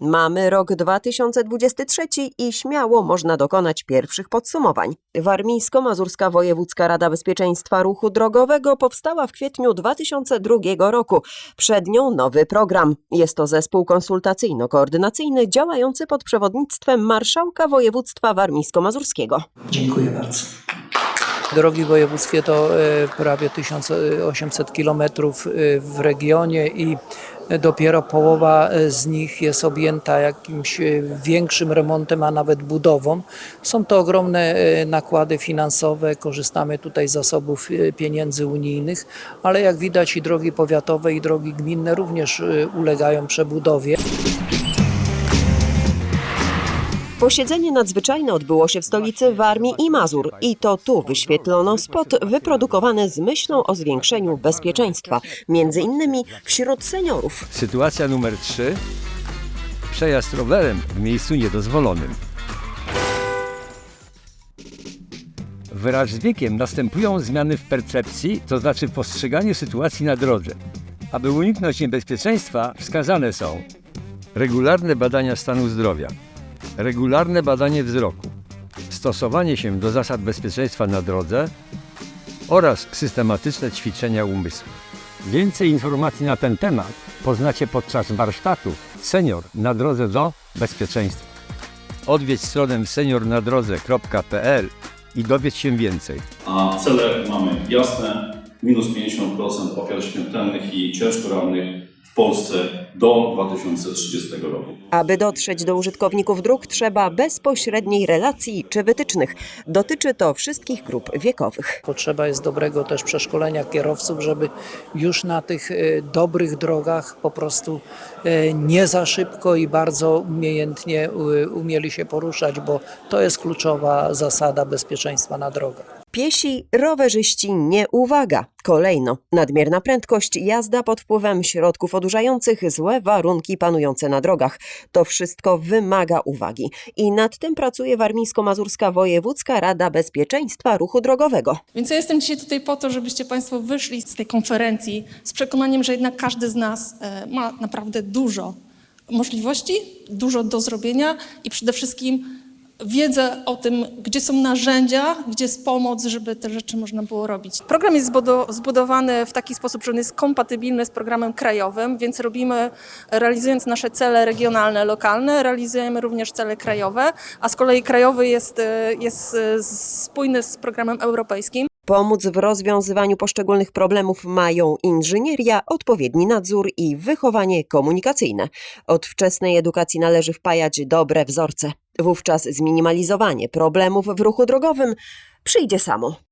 Mamy rok 2023 i śmiało można dokonać pierwszych podsumowań. Warmińsko-Mazurska Wojewódzka Rada Bezpieczeństwa Ruchu Drogowego powstała w kwietniu 2002 roku. Przed nią nowy program. Jest to zespół konsultacyjno-koordynacyjny działający pod przewodnictwem marszałka województwa warmińsko-mazurskiego. Dziękuję bardzo. Drogi w województwie to e, prawie 1800 kilometrów e, w regionie i dopiero połowa e, z nich jest objęta jakimś e, większym remontem, a nawet budową. Są to ogromne e, nakłady finansowe, korzystamy tutaj z zasobów e, pieniędzy unijnych, ale jak widać i drogi powiatowe i drogi gminne również e, ulegają przebudowie. Posiedzenie nadzwyczajne odbyło się w stolicy Warmii i Mazur i to tu wyświetlono spot wyprodukowany z myślą o zwiększeniu bezpieczeństwa, między innymi wśród seniorów. Sytuacja numer 3. Przejazd rowerem w miejscu niedozwolonym. Wraz z wiekiem następują zmiany w percepcji, to znaczy w postrzeganiu sytuacji na drodze. Aby uniknąć niebezpieczeństwa, wskazane są regularne badania stanu zdrowia, regularne badanie wzroku, stosowanie się do zasad bezpieczeństwa na drodze oraz systematyczne ćwiczenia umysłu. Więcej informacji na ten temat poznacie podczas warsztatu Senior na drodze do bezpieczeństwa. Odwiedź stronę seniornadrodze.pl i dowiedz się więcej. A cele mamy jasne, minus 50% ofiar śmiertelnych i ciężko rannych w Polsce do 2030 roku. Aby dotrzeć do użytkowników dróg, trzeba bezpośredniej relacji czy wytycznych. Dotyczy to wszystkich grup wiekowych. Potrzeba jest dobrego też przeszkolenia kierowców, żeby już na tych e, dobrych drogach po prostu e, nie za szybko i bardzo umiejętnie e, umieli się poruszać, bo to jest kluczowa zasada bezpieczeństwa na drogach. Piesi, rowerzyści, nie uwaga. Kolejno, nadmierna prędkość, jazda pod wpływem środków odurzających, złe warunki panujące na drogach. To wszystko wymaga uwagi. I nad tym pracuje Warmińsko-Mazurska Wojewódzka Rada Bezpieczeństwa Ruchu Drogowego. Więc ja jestem dzisiaj tutaj po to, żebyście Państwo wyszli z tej konferencji z przekonaniem, że jednak każdy z nas e, ma naprawdę dużo możliwości, dużo do zrobienia i przede wszystkim wiedzę o tym, gdzie są narzędzia, gdzie jest pomoc, żeby te rzeczy można było robić. Program jest zbudo- zbudowany w taki sposób, że on jest kompatybilny z programem krajowym, więc robimy, realizując nasze cele regionalne, lokalne, realizujemy również cele krajowe, a z kolei krajowy jest, e, jest e, spójny z programem europejskim. Pomóc w rozwiązywaniu poszczególnych problemów mają inżynieria, odpowiedni nadzór i wychowanie komunikacyjne. Od wczesnej edukacji należy wpajać dobre wzorce. Wówczas zminimalizowanie problemów w ruchu drogowym przyjdzie samo.